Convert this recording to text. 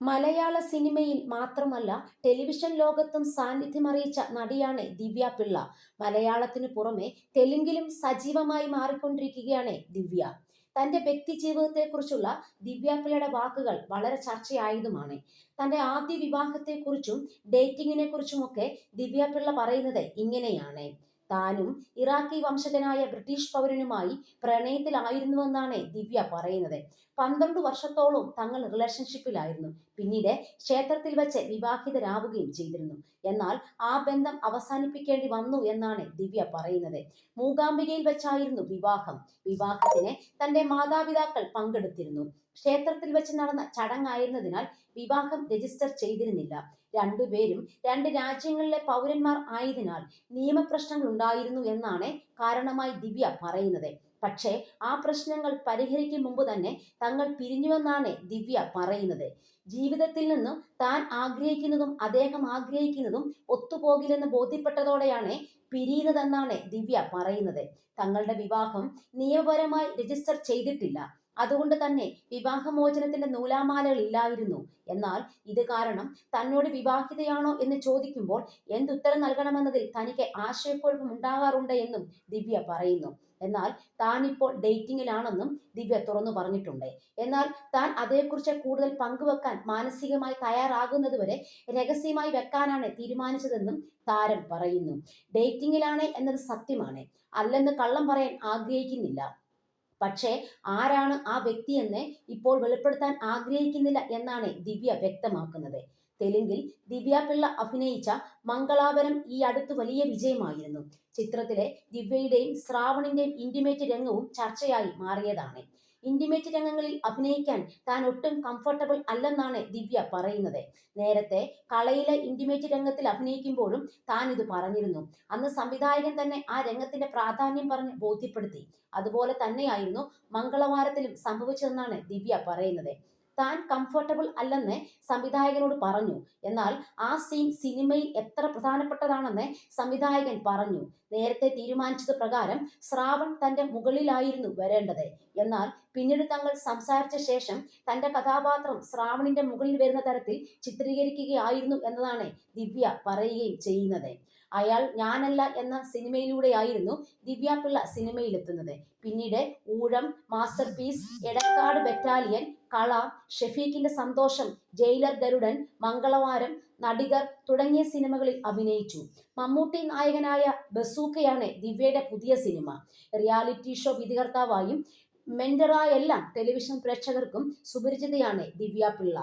മലയാള സിനിമയിൽ മാത്രമല്ല ടെലിവിഷൻ ലോകത്തും സാന്നിധ്യമറിയിച്ച നടിയാണ് ദിവ്യ പിള്ള. മലയാളത്തിനു പുറമെ തെലുങ്കിലും സജീവമായി മാറിക്കൊണ്ടിരിക്കുകയാണ് ദിവ്യ. തന്റെ വ്യക്തി ജീവിതത്തെക്കുറിച്ചുള്ള ദിവ്യ പിള്ളയുടെ വാക്കുകൾ വളരെ ചർച്ചയായതുമാണ്. തന്റെ ആദ്യ വിവാഹത്തെക്കുറിച്ചും ഡേറ്റിങ്ങിനെ കുറിച്ചുമൊക്കെ ദിവ്യാപ്പിള്ള പിള്ള പറയുന്നത് ഇങ്ങനെയാണ്. താനും ഇറാഖി വംശജനായ ബ്രിട്ടീഷ് പൗരനുമായി പ്രണയത്തിലായിരുന്നുവെന്നാണ് ദിവ്യ പറയുന്നത്. പന്ത്രണ്ട് വർഷത്തോളം തങ്ങൾ റിലേഷൻഷിപ്പിലായിരുന്നു പിന്നീട് ക്ഷേത്രത്തിൽ വച്ച് വിവാഹിതരാവുകയും ചെയ്തിരുന്നു. എന്നാൽ ആ ബന്ധം അവസാനിപ്പിക്കേണ്ടി വന്നു എന്നാണ് ദിവ്യ പറയുന്നത്. മൂകാംബികയിൽ വെച്ചായിരുന്നു വിവാഹം. വിവാഹത്തിന് തന്റെ മാതാപിതാക്കൾ പങ്കെടുത്തിരുന്നു. ക്ഷേത്രത്തിൽ വെച്ച് നടന്ന ചടങ്ങായിരുന്നതിനാൽ വിവാഹം രജിസ്റ്റർ ചെയ്തിരുന്നില്ല. രണ്ടുപേരും രണ്ട് രാജ്യങ്ങളിലെ പൗരന്മാർ ആയതിനാൽ നിയമപ്രശ്നങ്ങൾ ഉണ്ടായിരുന്നു എന്നാണ് കാരണമായി ദിവ്യ പറയുന്നത്. പക്ഷേ ആ പ്രശ്നങ്ങൾ പരിഹരിക്കും മുമ്പ് തന്നെ തങ്ങൾ പിരിഞ്ഞുവെന്നാണ് ദിവ്യ പറയുന്നത്. ജീവിതത്തിൽ നിന്നും താൻ ആഗ്രഹിക്കുന്നതും അദ്ദേഹം ആഗ്രഹിക്കുന്നതും ഒത്തുപോകില്ലെന്ന് ബോധ്യപ്പെട്ടതോടെയാണ് പിരിയുന്നതെന്നാണ് ദിവ്യ പറയുന്നത്. തങ്ങളുടെ വിവാഹം നിയമപരമായി രജിസ്റ്റർ ചെയ്തിട്ടില്ല. അതുകൊണ്ട് തന്നെ വിവാഹമോചനത്തിന്റെ നൂലാമാലകൾ ഇല്ലായിരുന്നു. എന്നാൽ ഇത് കാരണം തന്നോട് വിവാഹിതയാണോ എന്ന് ചോദിക്കുമ്പോൾ എന്തുത്തരം നൽകണമെന്നതിൽ തനിക്ക് ആശയക്കുഴപ്പം ഉണ്ടാകാറുണ്ട് എന്നും ദിവ്യ പറയുന്നു. എന്നാൽ താൻ ഇപ്പോൾ ഡേറ്റിംഗിലാണെന്നും ദിവ്യ തുറന്നു പറഞ്ഞിട്ടുണ്ട്. എന്നാൽ താൻ അതേക്കുറിച്ച് കൂടുതൽ പങ്കുവെക്കാൻ മാനസികമായി തയ്യാറാകുന്നതുവരെ രഹസ്യമായി വെക്കാനാണ് തീരുമാനിച്ചതെന്നും താരം പറയുന്നു. ഡേറ്റിംഗിലാണ് എന്നത് സത്യമാണ്. അല്ലെന്ന് കള്ളം പറയാൻ ആഗ്രഹിക്കുന്നില്ല. പക്ഷേ ആരാണ് ആ വ്യക്തി വ്യക്തിയെന്ന് ഇപ്പോൾ വെളിപ്പെടുത്താൻ ആഗ്രഹിക്കുന്നില്ല എന്നാണ് ദിവ്യ വ്യക്തമാക്കുന്നത്. തെലുങ്കിൽ ദിവ്യ പിള്ള അഭിനയിച്ച മംഗളാപരം ഈ അടുത്ത് വലിയ വിജയമായിരുന്നു. ചിത്രത്തിലെ ദിവ്യയുടെയും ശ്രാവണിന്റെയും ഇന്റിമേറ്റ് രംഗവും ചർച്ചയായി മാറിയതാണ്. ഇന്റിമേറ്റ് രംഗങ്ങളിൽ അഭിനയിക്കാൻ താൻ ഒട്ടും കംഫർട്ടബിൾ അല്ലെന്നാണ് ദിവ്യ പറയുന്നത്. നേരത്തെ കളയിലെ ഇന്റിമേറ്റ് രംഗത്തിൽ അഭിനയിക്കുമ്പോഴും താൻ ഇത് പറഞ്ഞിരുന്നു. അന്ന് സംവിധായകൻ തന്നെ ആ രംഗത്തിന്റെ പ്രാധാന്യം പറഞ്ഞ് ബോധ്യപ്പെടുത്തി. അതുപോലെ തന്നെയായിരുന്നു മംഗളവാരത്തിലും സംഭവിച്ചതെന്നാണ് ദിവ്യ പറയുന്നത്. താൻ കംഫർട്ടബിൾ അല്ലെന്ന് സംവിധായകനോട് പറഞ്ഞു. എന്നാൽ ആ സീൻ സിനിമയിൽ എത്ര പ്രധാനപ്പെട്ടതാണെന്ന് സംവിധായകൻ പറഞ്ഞു. നേരത്തെ തീരുമാനിച്ചത് പ്രകാരം ശ്രാവൺ തന്റെ മുകളിലായിരുന്നു വരേണ്ടത്. എന്നാൽ പിന്നീട് തങ്ങൾ സംസാരിച്ച ശേഷം തന്റെ കഥാപാത്രം ശ്രാവണിന്റെ മുകളിൽ വരുന്ന തരത്തിൽ ചിത്രീകരിക്കുകയായിരുന്നു എന്നതാണ് ദിവ്യ പറയുകയും ചെയ്യുന്നത്. അയാൾ ഞാനല്ല എന്ന സിനിമയിലൂടെയായിരുന്നു ദിവ്യ പിള്ള സിനിമയിലെത്തുന്നത്. പിന്നീട് ഊഴം മാസ്റ്റർ പീസ് എടക്കാട് ബറ്റാലിയൻ കള ഷെഫീഖിന്റെ സന്തോഷം ജയിലർ ഗരുഡൻ മംഗളവാരം നടികർ തുടങ്ങിയ സിനിമകളിൽ അഭിനയിച്ചു. മമ്മൂട്ടി നായകനായ ബസൂക്കയാണ് ദിവ്യയുടെ പുതിയ സിനിമ. റിയാലിറ്റി ഷോ വിധികർത്താവായും മെന്ററായെല്ലാം ടെലിവിഷൻ പ്രേക്ഷകർക്കും സുപരിചിതയാണ് ദിവ്യ പിള്ള